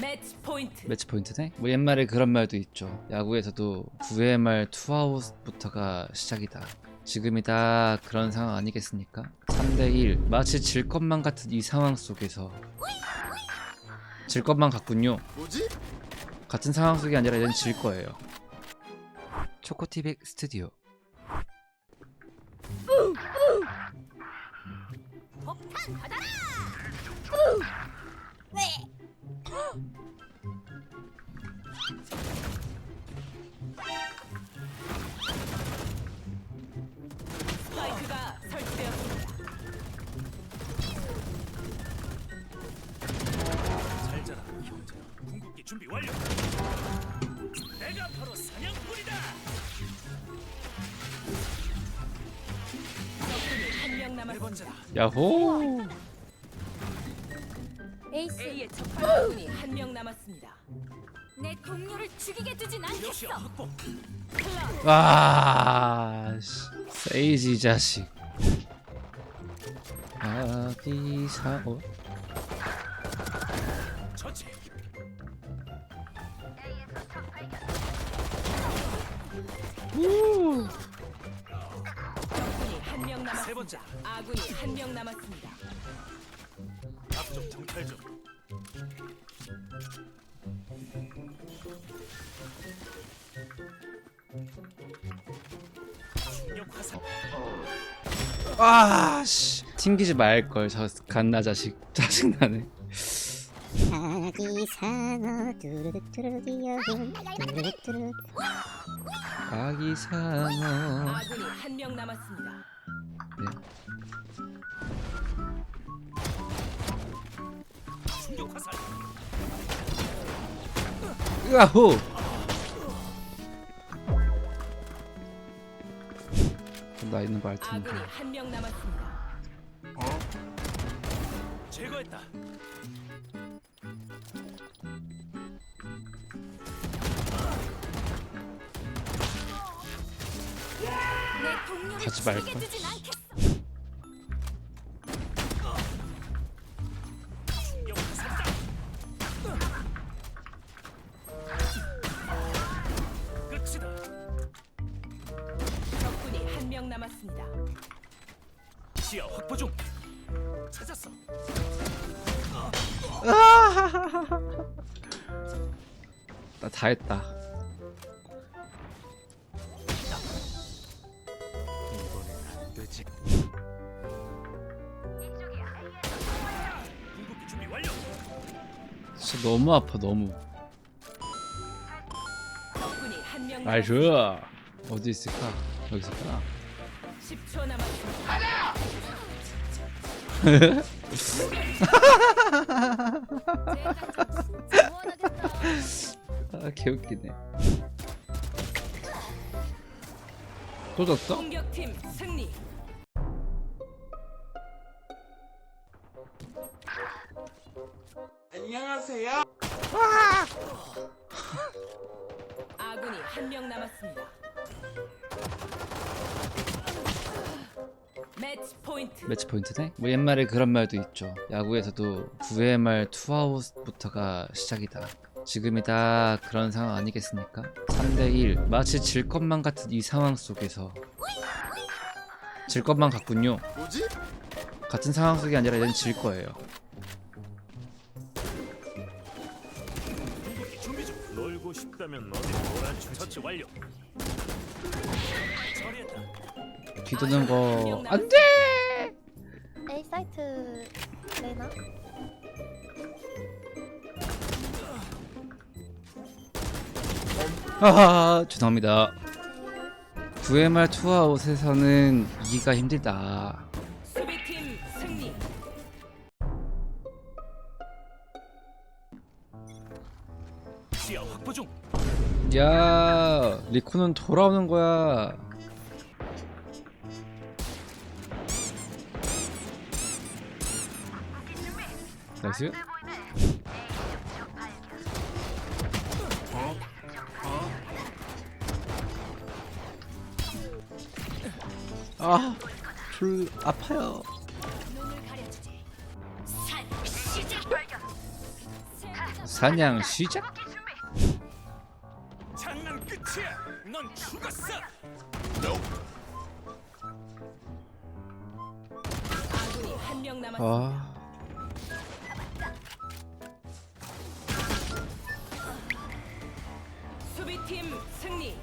매치 포인트. 매치 포인트네? 뭐 옛말에 그런 말도 있죠. 야구에서도 9회 말 투아웃부터가 시작이다. 지금이 다 그런 상황 아니겠습니까? 3대1 마치 질 것만 같은 이 상황 속에서 질 것만 같군요. 뭐지? 같은 상황 속이 아니라 이젠 질 거예요. 초코티백 스튜디오 폭탄 받아라. 스파이크가 설치되었습니다. 잘 자라 형제 궁극기 준비 완료 내가 바로 사냥꾼이다 적군이 한명네 남았습니다. 번째다 야호 에이스 A의 첫 적군이 한 명 남았습니다. 내 동료를 죽이게 두진 않겠어. 확보 클럽 와 씨. 세이지 이 자식 아기 사오 처치 적군이 한명세 남았습니다. 번째 아군이 한 명 남았습니다. 앞쪽 정찰 중 충격 화살 아 씨 튕기지 말걸 저 갓나 자식 짜증나네 아기 상어 두루두루기요 두루두루 아기 상어 아군이 한 명 남았습니다. 네. 충격 화살 야호 나 있는 거 알 텐데 아군이 한 명 남았습니다. 제거했다 내 동료를 가지 말걸. 않겠어. 시야 확보 중 찾았어. 나다 했다. 이번엔 안 되지. 궁극기 준비 완료. 진짜 너무 아파 너무. 적군이 한명 나이스. 남았습니다. 어디 있을까? 여기 있을까? 10초 남았습니다. 아 개웃기네 또 졌어? 공격팀 승리. 안녕하세요. 아군이 한 명 남았습니다. 매치 포인트. 매치 포인트네? 뭐 옛말에 그런 말도 있죠. 야구에서도 9회 말 투아웃부터가 시작이다. 지금이 다 그런 상황 아니겠습니까? 3대1 마치 질 것만 같은 이 상황 속에서 질 것만 같군요. 뭐지? 같은 상황 속이 아니라 이젠 질 거예요. 궁극기 준비 중 놀고 싶다면 어디 놀아주지 처치 완료 처리했다 뒤도는 거 안돼. A 사이트 레나 아 죄송합니다. 9회 말 투아웃에서는 이기가 힘들다. 수비팀 승리. 시야 확보 중 야 리코는 돌아오는 거야. 나이스. 아, 불 아파요. 사냥 시작. 장난 끝이야. 넌 죽었어. 아 팀 승리.